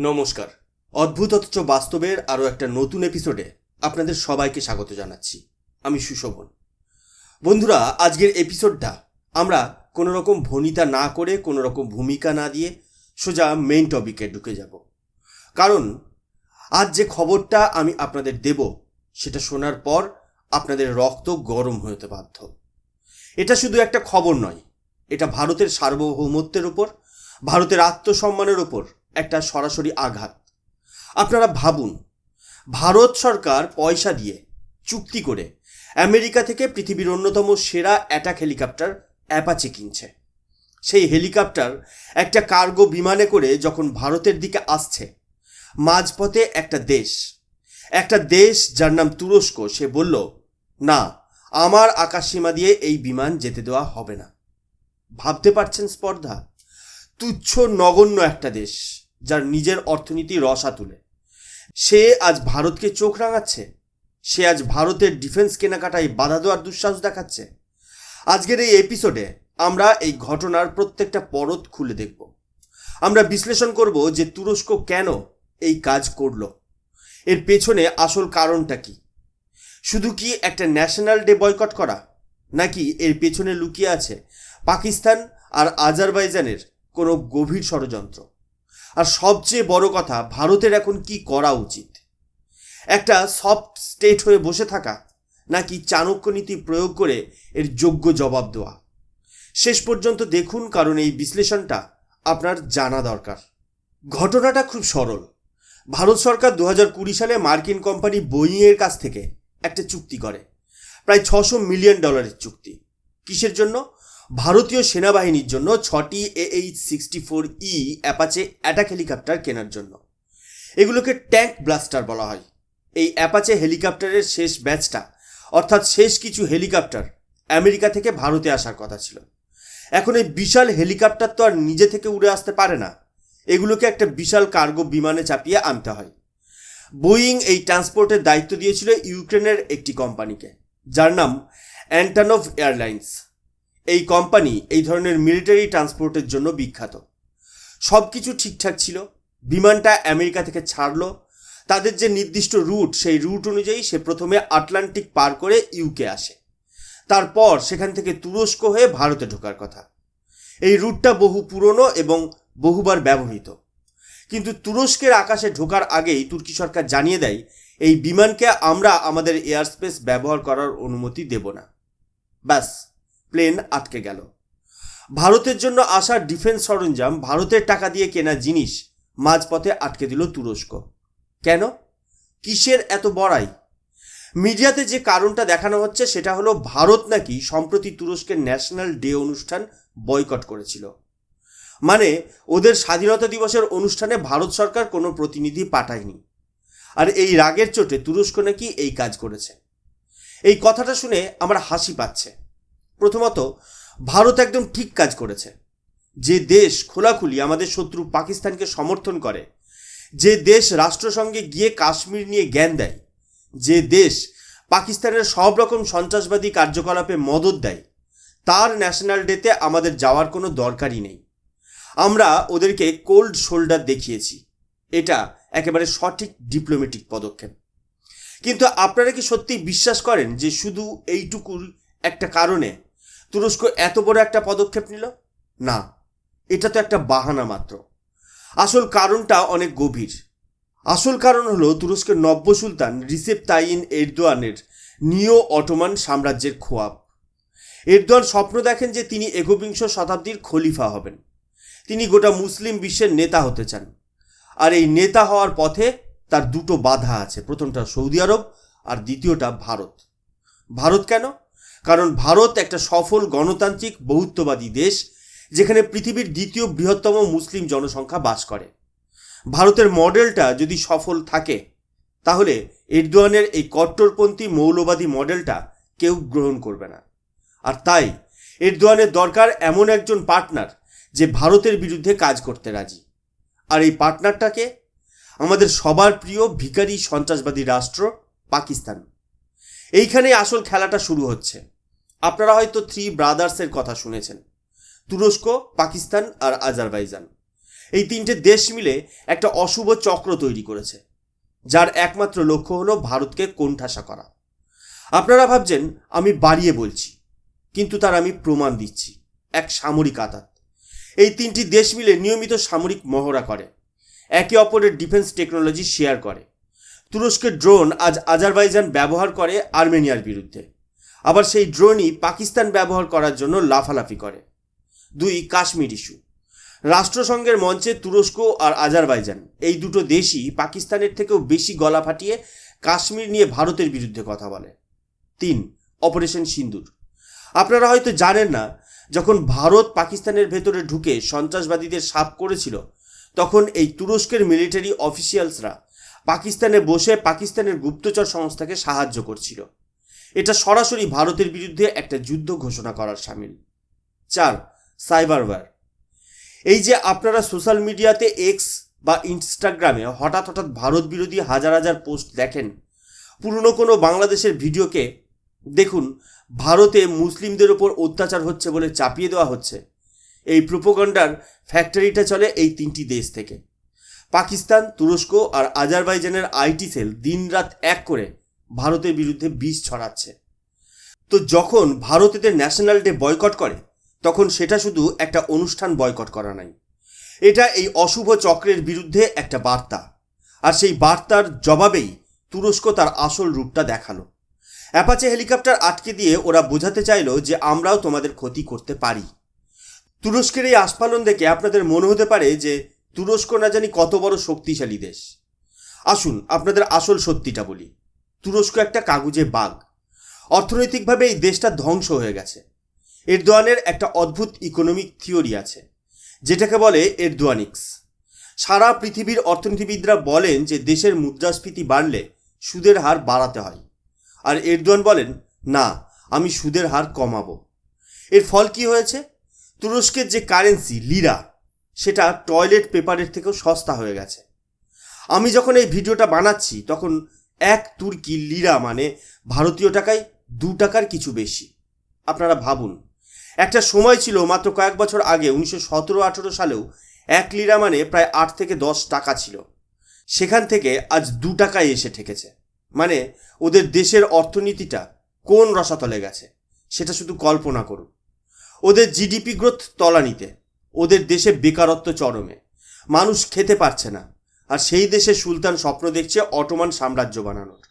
নমস্কার। অদ্ভুত অথচ বাস্তবের আরও একটা নতুন এপিসোডে আপনাদের সবাইকে স্বাগত জানাচ্ছি। আমি সুশোভন। বন্ধুরা, আজকের এপিসোডটা আমরা কোনো রকম ভনিতা না করে কোনো রকম ভূমিকা না দিয়ে সোজা মেইন টপিকে ঢুকে যাব। কারণ, আজ যে খবরটা আমি আপনাদের দেব, সেটা শোনার পর আপনাদের রক্ত গরম হতে বাধ্য। এটা শুধু একটা খবর নয়, এটা ভারতের সার্বভৌমত্বের ওপর ভারতের আত্মসম্মানের ওপর একটা সরাসরি আঘাত। আপনারা ভাবুন, ভারত সরকার পয়সা দিয়ে চুক্তি করে আমেরিকা থেকে পৃথিবীর অন্যতম সেরা অ্যাটাক হেলিকপ্টার অ্যাপাচি কিনছে। সেই হেলিকপ্টার একটা কার্গো বিমানে করে যখন ভারতের দিকে আসছে, মাঝপথে একটা দেশ একটা দেশ যার নাম তুরস্ক, সে বলল, না, আমার আকাশসীমা দিয়ে এই বিমান যেতে দেওয়া হবে না। ভাবতে পারছেন স্পর্ধা? তুচ্ছ নগণ্য একটা দেশ। যার নিজের অর্থনীতি রসা তুলে। সে আজ ভারতকে চোখ রাঙাচ্ছে। সে আজ ভারতের ডিফেন্স কেনাকাটায় বাধা দেওয়ার দুঃসাহস দেখাচ্ছে। আজকের এই এপিসোডে আমরা এই ঘটনার প্রত্যেকটা পরত খুলে দেখব। আমরা বিশ্লেষণ করব যে তুরস্ক কেন এই কাজ করল। এর পেছনে আসল কারণটা কি? শুধু কি একটা ন্যাশনাল ডে বয়কট করা? নাকি এর পেছনে লুকিয়ে আছে পাকিস্তান আর আজারবাইজানের কোনো গভীর ষড়যন্ত্র? আর সবচেয়ে বড় কথা, ভারতের এখন কি করা উচিত? একটা সফট স্টেট হয়ে বসে থাকা নাকি চাণক্য নীতি প্রয়োগ করে এর যোগ্য জবাব দেওয়া? শেষ পর্যন্ত দেখুন কারণ এই বিশ্লেষণটা আপনার জানা দরকার। ঘটনাটা খুব সরল। ভারত সরকার দু হাজার কুড়ি সালে মার্কিন কোম্পানি বোয়িংয়ের কাছ থেকে একটা চুক্তি করে। প্রায় ছশো মিলিয়ন ডলারের চুক্তি। কিসের জন্য? ভারতীয় সেনাবাহিনীর জন্য ছটি H sixty four E Apache attack helicopter কেনার জন্য। এগুলোকে ট্যাঙ্ক ব্লাস্টার বলা হয়। এই অ্যাপাচে হেলিকপ্টারের শেষ ব্যাচটা অর্থাৎ শেষ কিছু হেলিকপ্টার আমেরিকা থেকে ভারতে আসার কথা ছিল। এখন এই বিশাল হেলিকপ্টার তো আর নিজে থেকে উড়ে আসতে পারে না। এগুলোকে একটা বিশাল কার্গো বিমানে চাপিয়ে আনতে হয়। বোয়িং এই ট্রান্সপোর্টের দায়িত্ব দিয়েছিল ইউক্রেনের একটি কোম্পানিকে, যার নাম অ্যান্টানভ এয়ারলাইন্স এই কোম্পানি এই ধরনের মিলিটারি ট্রান্সপোর্টের জন্য বিখ্যাত। সব কিছু ঠিকঠাক ছিল, বিমানটা আমেরিকা থেকে ছাড়লো, তাদের যে নির্দিষ্ট রুট সেই রুট অনুযায়ী সে প্রথমে আটলান্টিক পার করে ইউকে আসে। তারপর সেখান থেকে তুরস্ক হয়ে ভারতে ঢোকার কথা। এই রুটটা বহু পুরনো এবং বহুবার ব্যবহৃত। কিন্তু তুরস্কের আকাশে ঢোকার আগেই তুর্কি সরকার জানিয়ে দেয়, এই বিমানকে আমরা আমাদের এয়ার স্পেস ব্যবহার করার অনুমতি দেব না। ব্যাস। প্লেন আটকে গেল। ভারতের জন্য আসা ডিফেন্স সরঞ্জাম ভারতের টাকা দিয়ে কেনা জিনিস মাঝপথে আটকে দিল তুরস্ক। কেন? কিসের এত বড়াই? মিডিয়াতে যে কারণটা দেখানো হচ্ছে সেটা হলো ভারত নাকি সম্প্রতি তুরস্কের ন্যাশনাল ডে অনুষ্ঠান বয়কট করেছিল। মানে ওদের স্বাধীনতা দিবসের অনুষ্ঠানে ভারত সরকার কোনো প্রতিনিধি পাঠায়নি। আর এই রাগের চোটে তুরস্ক নাকি এই কাজ করেছে। এই কথাটা শুনে আমার হাসি পাচ্ছে। প্রথমত, ভারত একদম ঠিক কাজ করেছে। যে দেশ খোলাখুলি আমাদের শত্রু পাকিস্তানকে সমর্থন করে, যে দেশ রাষ্ট্রসংঘে গিয়ে কাশ্মীর নিয়ে জ্ঞান দেয়, যে দেশ পাকিস্তানের সব রকম সন্ত্রাসবাদী কার্যকলাপে মদত দেয়, তার ন্যাশনাল ডেতে আমাদের যাওয়ার কোনো দরকারই নেই। আমরা ওদেরকে কোল্ড শোল্ডার দেখিয়েছি। এটা একেবারে সঠিক ডিপ্লোমেটিক পদক্ষেপ। কিন্তু আপনারা কি সত্যি বিশ্বাস করেন যে শুধু এইটুকুর একটা কারণে তুরস্ক এত বড় একটা পদক্ষেপ নিল? না, এটা তো একটা বাহানা মাত্র। আসল কারণটা অনেক গভীর। আসল কারণ হলো তুরস্কের নব্য সুলতান রিসেপ তাইন এরদোয়ানের নিও অটোমান সাম্রাজ্যের খোয়াব। এরদোয়ান স্বপ্ন দেখেন যে তিনি একবিংশ শতাব্দীর খলিফা হবেন। তিনি গোটা মুসলিম বিশ্বের নেতা হতে চান। আর এই নেতা হওয়ার পথে তার দুটো বাধা আছে। প্রথমটা সৌদি আরব আর দ্বিতীয়টা ভারত। ভারত কেন? কারণ ভারত একটা সফল গণতান্ত্রিক বহুত্ববাদী দেশ, যেখানে পৃথিবীর দ্বিতীয় বৃহত্তম মুসলিম জনসংখ্যা বাস করে। ভারতের মডেলটা যদি সফল থাকে, তাহলে এরদোয়ানের এই কট্টরপন্থী মৌলবাদী মডেলটা কেউ গ্রহণ করবে না। আর তাই, এরদোয়ানের দরকার এমন একজন পার্টনার যে ভারতের বিরুদ্ধে কাজ করতে রাজি। আর এই পার্টনারটাকে আমাদের সবার প্রিয় ভিখারি সন্ত্রাসবাদী রাষ্ট্র পাকিস্তান। এইখানে আসল খেলাটা শুরু হচ্ছে। আপনারা হয়তো থ্রি ব্রাদার্সের কথা শুনেছেন। তুরস্ক, পাকিস্তান আর আজারবাইজান। এই তিনটে দেশ মিলে একটা অশুভ চক্র তৈরি করেছে, যার একমাত্র লক্ষ্য হলো ভারতকে কোণঠাসা করা। আপনারা ভাবছেন, আমি বাড়িয়ে বলছি, কিন্তু তার আমি প্রমাণ দিচ্ছি, এক সামরিক আঘাত এই তিনটি দেশ মিলে নিয়মিত সামরিক মহড়া করে, একে অপরের ডিফেন্স টেকনোলজি শেয়ার করে। তুরস্কের ড্রোন আজ আজারবাইজান ব্যবহার করে আর্মেনিয়ার বিরুদ্ধে। আবার সেই ড্রোনই পাকিস্তান ব্যবহার করার জন্য লাফালাফি করে। দুই, কাশ্মীর ইস্যু। রাষ্ট্রসংঘের মঞ্চে তুরস্ক আর আজারবাইজান, এই দুটো দেশই পাকিস্তানের থেকেও বেশি গলা ফাটিয়ে কাশ্মীর নিয়ে ভারতের বিরুদ্ধে কথা বলে। তিন, অপারেশন সিন্দুর। আপনারা হয়তো জানেন না, যখন ভারত পাকিস্তানের ভেতরে ঢুকে সন্ত্রাসবাদীদের সাফ করেছিল, তখন এই তুরস্কের মিলিটারি অফিসিয়ালসরা পাকিস্তানে বসে পাকিস্তানের গুপ্তচর সংস্থাকে সাহায্য করছিল। এটা সরাসরি ভারতের বিরুদ্ধে একটা যুদ্ধ ঘোষণা করার সামিল। চার, সাইবার ওয়ার এই যে আপনারা সোশ্যাল মিডিয়াতে এক্স বা ইনস্টাগ্রামে হঠাৎ হঠাৎ ভারত বিরোধী হাজার হাজার পোস্ট দেখেন, পুরনো কোনো বাংলাদেশের ভিডিওকে দেখুন, ভারতে মুসলিমদের ওপর অত্যাচার হচ্ছে বলে চাপিয়ে দেওয়া হচ্ছে। এই প্রোপোগন্ডার ফ্যাক্টরিটা চলে এই তিনটি দেশ থেকে। পাকিস্তান, তুরস্ক আর আজারবাইজানের আইটি সেল দিনরাত এক করে ভারতের বিরুদ্ধে বিষ ছড়াচ্ছে। তো যখন ভারত এদের ন্যাশনাল ডে বয়কট করে, তখন সেটা শুধু একটা অনুষ্ঠান বয়কট করা নাই। এটা এই অশুভ চক্রের বিরুদ্ধে একটা বার্তা। আর সেই বার্তার জবাবেই তুরস্ক তার আসল রূপটা দেখাল। অ্যাপাচে হেলিকপ্টার আটকে দিয়ে ওরা বোঝাতে চাইলো যে আমরাও তোমাদের ক্ষতি করতে পারি। তুরস্কের এই আস্ফালন দেখে আপনাদের মনে হতে পারে যে তুরস্ক না জানি কত বড় শক্তিশালী দেশ। আসুন, আপনাদের আসল সত্যিটা বলি। তুরস্ক একটা কাগজে বাঘ। অর্থনৈতিকভাবে এই দেশটা ধ্বংস হয়ে গেছে। এরদোয়ানের একটা অদ্ভুত ইকোনমিক থিওরি আছে, যেটাকে বলে এরদোয়ানিক্স। সারা পৃথিবীর অর্থনীতিবিদরা বলেন যে দেশের মুদ্রাস্ফীতি বাড়লে সুদের হার বাড়াতে হয়। আর এরদোয়ান বলেন, না, আমি সুদের হার কমাবো। এর ফল কি হয়েছে? তুরস্কের যে কারেন্সি, লিরা, সেটা টয়লেট পেপারের থেকেও সস্তা হয়ে গেছে। আমি যখন এই ভিডিওটা বানাচ্ছি, তখন এক তুর্কি লিরা মানে ভারতীয় টাকায় দু টাকার কিছু বেশি। আপনারা ভাবুন। একটা সময় ছিল মাত্র কয়েক বছর আগে, উনিশশো সতেরো আঠেরো সালেও এক লিরা মানে প্রায় আট থেকে দশ টাকা ছিল। সেখান থেকে আজ দু টাকায় এসে ঠেকেছে। মানে ওদের দেশের অর্থনীতিটা কোন রসাতলে গেছে, সেটা শুধু কল্পনা করুন। ওদের জিডিপি গ্রোথ তলানিতে, ওদের দেশে বেকারত্ব চরমে, মানুষ খেতে পারছে না। আর সেই দেশে সুলতান স্বপ্ন দেখছে অটোমান সাম্রাজ্য বানানোর।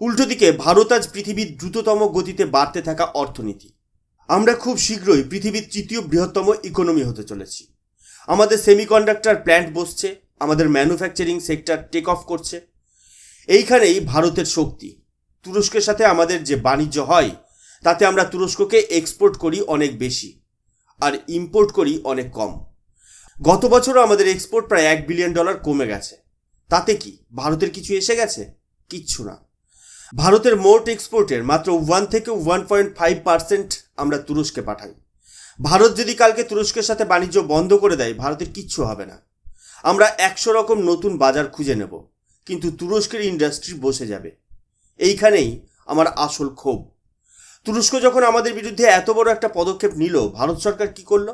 উল্টো দিকে, ভারত আজ পৃথিবীর দ্রুততম গতিতে বাড়তে থাকা অর্থনীতি। আমরা খুব শীঘ্রই পৃথিবীর তৃতীয় বৃহত্তম ইকোনমি হতে চলেছি। আমাদের সেমিকন্ডাক্টর প্ল্যান্ট বসছে, আমাদের ম্যানুফ্যাকচারিং সেক্টর টেক অফ করছে। এইখানেই ভারতের শক্তি। তুরস্কের সাথে আমাদের যে বাণিজ্য হয়, তাতে আমরা তুরস্ককে এক্সপোর্ট করি অনেক বেশি, আর ইম্পোর্ট করি অনেক কম। গত বছরও আমাদের এক্সপোর্ট প্রায় এক বিলিয়ন ডলার কমে গেছে। তাতে কি ভারতের কিছু এসে গেছে? কিচ্ছু না। ভারতের মোট এক্সপোর্টের মাত্র ওয়ান থেকে ওয়ান পয়েন্ট ফাইভ পার্সেন্ট আমরা তুরস্কে পাঠাই। ভারত যদি কালকে তুরস্কের সাথে বাণিজ্য বন্ধ করে দেয়, ভারতের কিচ্ছু হবে না। আমরা একশো রকম নতুন বাজার খুঁজে নেব, কিন্তু তুরস্কের ইন্ডাস্ট্রি বসে যাবে। এইখানেই আমার আসল ক্ষোভ। তুরস্ক যখন আমাদের বিরুদ্ধে এত বড় একটা পদক্ষেপ নিল, ভারত সরকার কি করল?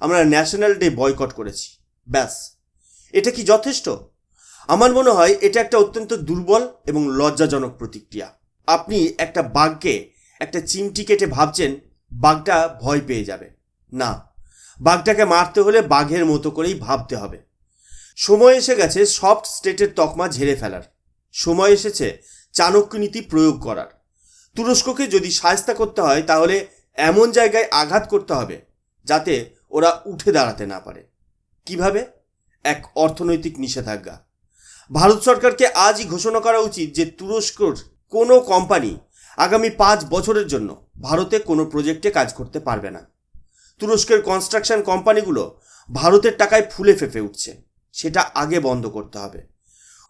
আমরা ন্যাশনাল ডে বয়কট করেছি। ব্যাস। এটা কি যথেষ্ট? আমার মনে হয় এটা একটা অত্যন্ত দুর্বল এবং লজ্জাজনক প্রতিক্রিয়া। আপনি একটা বাঘকে, একটা চিমটি কেটে ভাবছেন, বাঘটা ভয় পেয়ে যাবে। না। বাঘটাকে মারতে হলে বাঘের মতো করেই ভাবতে হবে। সময় এসে গেছে সফট স্টেটের তকমা ঝেড়ে ফেলার। সময় এসেছে চাণক্য নীতি প্রয়োগ করার। তুরস্ককে যদি সায়স্তা করতে হয়, তাহলে এমন জায়গায় আঘাত করতে হবে যাতে ওরা উঠে দাঁড়াতে না পারে। কীভাবে? এক অর্থনৈতিক নিষেধাজ্ঞা। ভারত সরকারকে আজই ঘোষণা করা উচিত যে তুরস্কর কোনো কোম্পানি আগামী পাঁচ বছরের জন্য ভারতে কোনো প্রজেক্টে কাজ করতে পারবে না। তুরস্কের কনস্ট্রাকশন কোম্পানিগুলো ভারতের টাকায় ফুলে ফেঁপে উঠছে। সেটা আগে বন্ধ করতে হবে।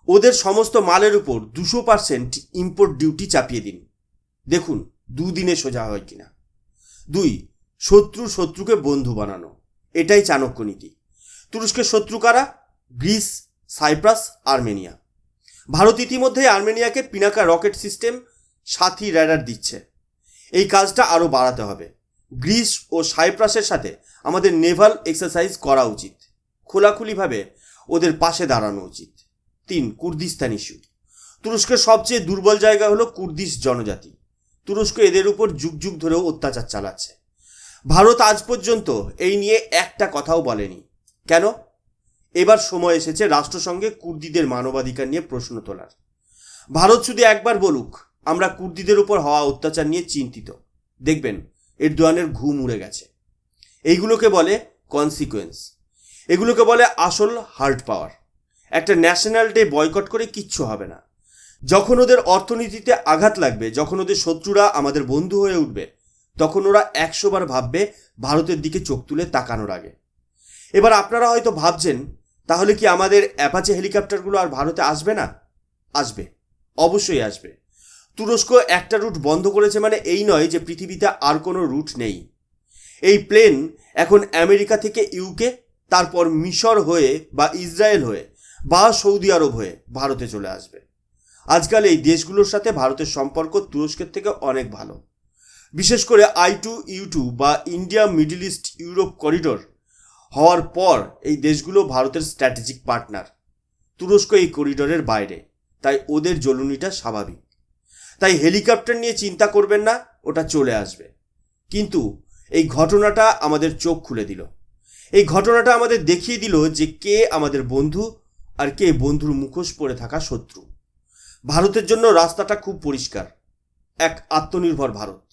ওদের সমস্ত মালের উপর দুশো পার্সেন্ট ইম্পোর্ট ডিউটি চাপিয়ে দিন। দেখুন, দুদিনে সোজা হয় কিনা। দুই শত্রু শত্রুকে বন্ধু বানানো। এটাই চাণক্য নীতি। তুরস্কের শত্রু কারা? Greece, cypress, Armenia. ভারত ইতিমধ্যেই আর্মেনিয়াকে পিনাকা রকেট সিস্টেম সাথী র্যাডার দিচ্ছে। এই কাজটা আরও বাড়াতে হবে। গ্রিস ও সাইপ্রাসের সাথে আমাদের নেভাল এক্সারসাইজ করা উচিত। খোলাখুলিভাবে ওদের পাশে দাঁড়ানো উচিত। তিন, কুর্দিস্তান ইস্যু। তুরস্কের সবচেয়ে দুর্বল জায়গা হলো কুর্দিশ জনজাতি। তুরস্ক এদের উপর যুগ যুগ ধরেও অত্যাচার চালাচ্ছে। ভারত আজ পর্যন্ত এই নিয়ে একটা কথাও বলেনি। কেন? এবার সময় এসেছে রাষ্ট্রসংঘে কুর্দিদের মানবাধিকার নিয়ে প্রশ্ন তোলার। ভারত শুধু একবার বলুক, আমরা কুর্দিদের উপর হওয়া অত্যাচার নিয়ে চিন্তিত। দেখবেন, এরদোয়ানের ঘুম উড়ে গেছে। এইগুলোকে বলে কনসিকোয়েন্স এগুলোকে বলে আসল হার্ড পাওয়ার একটা ন্যাশনাল ডে বয়কট করে কিচ্ছু হবে না। যখন ওদের অর্থনীতিতে আঘাত লাগবে, যখন ওদের শত্রুরা আমাদের বন্ধু হয়ে উঠবে তখন ওরা একশোবার ভাববে ভারতের দিকে চোখ তুলে তাকানোর আগে। এবার আপনারা হয়তো ভাবছেন, তাহলে কি আমাদের অ্যাপাচে হেলিকপ্টারগুলো আর ভারতে আসবে না? আসবে। অবশ্যই আসবে। তুরস্ক একটা রুট বন্ধ করেছে মানে এই নয় যে পৃথিবীতে আর কোনো রুট নেই। এই প্লেন এখন আমেরিকা থেকে ইউকে, তারপর মিশর হয়ে বা ইসরায়েল হয়ে বা সৌদি আরব হয়ে ভারতে চলে আসবে। আজকাল এই দেশগুলোর সাথে ভারতের সম্পর্ক তুরস্কের থেকে অনেক ভালো। বিশেষ করে আই টু, ইউ টু বা India, Middle East, Europe corridor হওয়ার পর এই দেশগুলো ভারতের স্ট্র্যাটেজিক পার্টনার। তুরস্ক এই করিডোরের বাইরে। তাই ওদের জ্বলুনিটা স্বাভাবিক। তাই হেলিকপ্টার নিয়ে চিন্তা করবেন না, ওটা চলে আসবে। কিন্তু এই ঘটনাটা আমাদের চোখ খুলে দিল। এই ঘটনাটা আমাদের দেখিয়ে দিল যে কে আমাদের বন্ধু আর কে বন্ধুর মুখোশ পরে থাকা শত্রু। ভারতের জন্য রাস্তাটা খুব পরিষ্কার। এক আত্মনির্ভর ভারত।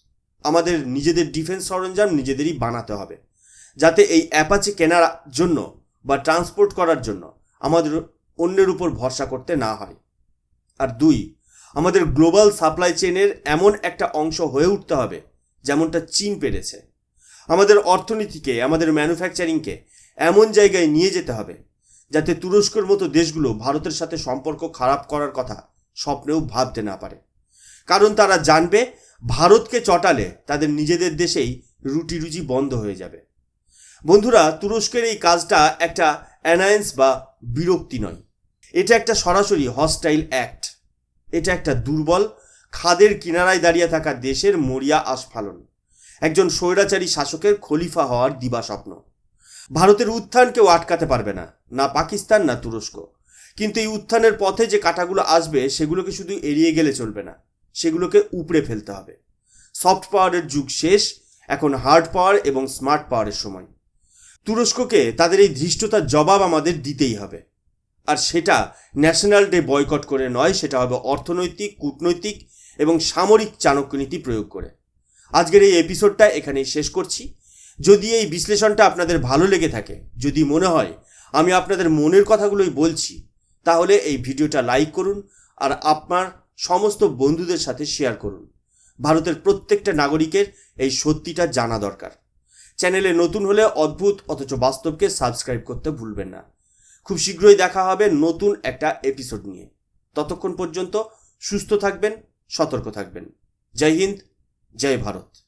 আমাদের নিজেদের ডিফেন্স সরঞ্জাম নিজেদেরই বানাতে হবে। যাতে এই অ্যাপাচি কেনার জন্য বা ট্রান্সপোর্ট করার জন্য আমাদের অন্যের উপর ভরসা করতে না হয়। আর দুই, আমাদের গ্লোবাল সাপ্লাই চেনের এমন একটা অংশ হয়ে উঠতে হবে, যেমনটা চীন পেরেছে। আমাদের অর্থনীতিকে, আমাদের ম্যানুফ্যাকচারিংকে এমন জায়গায় নিয়ে যেতে হবে, যাতে তুরস্কর মতো দেশগুলো ভারতের সাথে সম্পর্ক খারাপ করার কথা স্বপ্নেও ভাবতে না পারে। কারণ তারা জানবে ভারতকে চটালে তাদের নিজেদের দেশেই রুটি রুজি বন্ধ হয়ে যাবে। বন্ধুরা, তুরস্কের এই কাজটা একটা অ্যানায়েন্স বা বিরক্তি নয়। এটা একটা সরাসরি হস্টাইল অ্যাক্ট। এটা একটা দুর্বল, খাদের কিনারায় দাঁড়িয়ে থাকা দেশের মরিয়া আস্ফালন। একজন স্বৈরাচারী শাসকের খলিফা হওয়ার দিবাস্বপ্ন। ভারতের উত্থান কেউ আটকাতে পারবে না না পাকিস্তান, না তুরস্ক। কিন্তু এই উত্থানের পথে যে কাটাগুলো আসবে, সেগুলোকে শুধু এড়িয়ে গেলে চলবে না। সেগুলোকে উপড়ে ফেলতে হবে। সফট পাওয়ারের যুগ শেষ, এখন হার্ড পাওয়ার এবং স্মার্ট পাওয়ারের সময়। তুরস্ককে তাদের এই ধৃষ্টতার জবাব আমাদের দিতেই হবে। আর সেটা ন্যাশনাল ডে বয়কট করে নয়, সেটা হবে অর্থনৈতিক, কূটনৈতিক এবং সামরিক চাণক্যনীতি প্রয়োগ করে। আজকের এই এপিসোডটা এখানেই শেষ করছি। যদি এই বিশ্লেষণটা আপনাদের ভালো লেগে থাকে, যদি মনে হয় আমি আপনাদের মনের কথাগুলোই বলছি, তাহলে এই ভিডিওটা লাইক করুন আর আপনার সমস্ত বন্ধুদের সাথে শেয়ার করুন। ভারতের প্রত্যেকটা নাগরিকের এই সত্যিটা জানা দরকার। চ্যানেলে নতুন হলে অদ্ভুত অথচ বাস্তবকে সাবস্ক্রাইব করতে ভুলবেন না। খুব শীঘ্রই দেখা হবে নতুন একটা এপিসোড নিয়ে। ততক্ষণ পর্যন্ত সুস্থ থাকবেন, সতর্ক থাকবেন। জয় হিন্দ, জয় ভারত।